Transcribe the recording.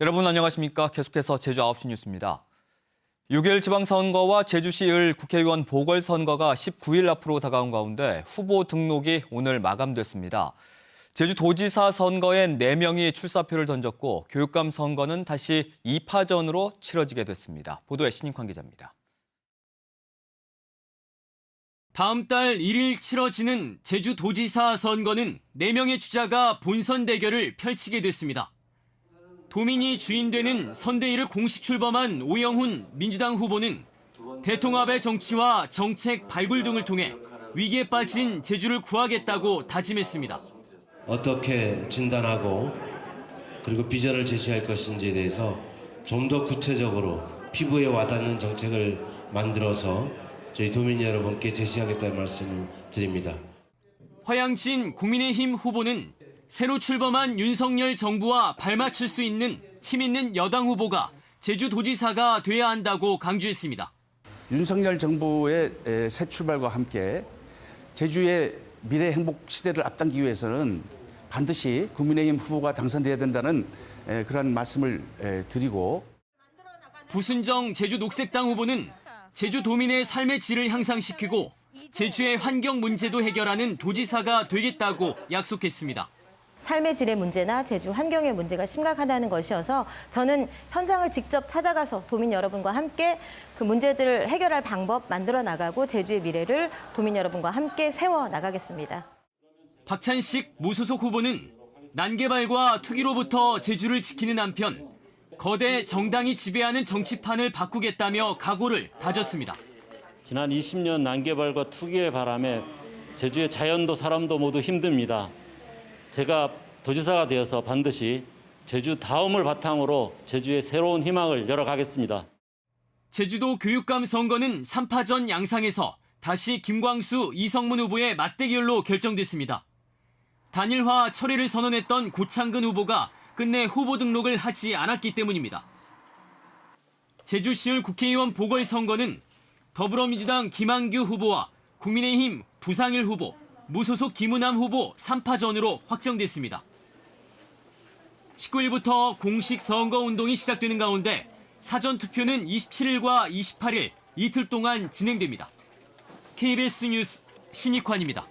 여러분 안녕하십니까? 계속해서 제주 9시 뉴스입니다. 6일 지방선거와 제주시 을 국회의원 보궐선거가 19일 앞으로 다가온 가운데 후보 등록이 오늘 마감됐습니다. 제주도지사 선거엔 4명이 출사표를 던졌고 교육감 선거는 다시 2파전으로 치러지게 됐습니다. 보도에 신인환 기자입니다. 다음 달 1일 치러지는 제주도지사 선거는 4명의 주자가 본선 대결을 펼치게 됐습니다. 도민이 주인되는 선대위를 공식 출범한 오영훈 민주당 후보는 대통합의 정치와 정책 발굴 등을 통해 위기에 빠진 제주를 구하겠다고 다짐했습니다. 어떻게 진단하고 그리고 비전을 제시할 것인지에 대해서 좀 더 구체적으로 피부에 와닿는 정책을 만들어서 저희 도민 여러분께 제시하겠다는 말씀을 드립니다. 화양진 국민의힘 후보는 새로 출범한 윤석열 정부와 발맞출 수 있는 힘 있는 여당 후보가 제주도지사가 돼야 한다고 강조했습니다. 윤석열 정부의 에, 새 출발과 함께 제주의 미래 행복 시대를 앞당기기 위해서는 반드시 국민의힘 후보가 당선돼야 된다는 에, 그런 말씀을 에, 드리고 부순정 제주 녹색당 후보는 제주도민의 삶의 질을 향상시키고 제주의 환경 문제도 해결하는 도지사가 되겠다고 약속했습니다. 삶의 질의 문제나 제주 환경의 문제가 심각하다는 것이어서 저는 현장을 직접 찾아가서 도민 여러분과 함께 그 문제들을 해결할 방법 만들어 나가고 제주의 미래를 도민 여러분과 함께 세워 나가겠습니다. 박찬식 무소속 후보는 난개발과 투기로부터 제주를 지키는 한편 거대 정당이 지배하는 정치판을 바꾸겠다며 각오를 다졌습니다. 지난 20년 난개발과 투기의 바람에 제주의 자연도 사람도 모두 힘듭니다. 제가 도지사가 되어서 반드시 제주 다음을 바탕으로 제주의 새로운 희망을 열어가겠습니다. 제주도 교육감 선거는 3파전 양상에서 다시 김광수, 이성문 후보의 맞대결로 결정됐습니다. 단일화 처리를 선언했던 고창근 후보가 끝내 후보 등록을 하지 않았기 때문입니다. 제주시을 국회의원 보궐선거는 더불어민주당 김한규 후보와 국민의힘 부상일 후보, 무소속 김은남 후보 3파전으로 확정됐습니다. 19일부터 공식 선거운동이 시작되는 가운데 사전투표는 27일과 28일 이틀 동안 진행됩니다. KBS 뉴스 신익환입니다.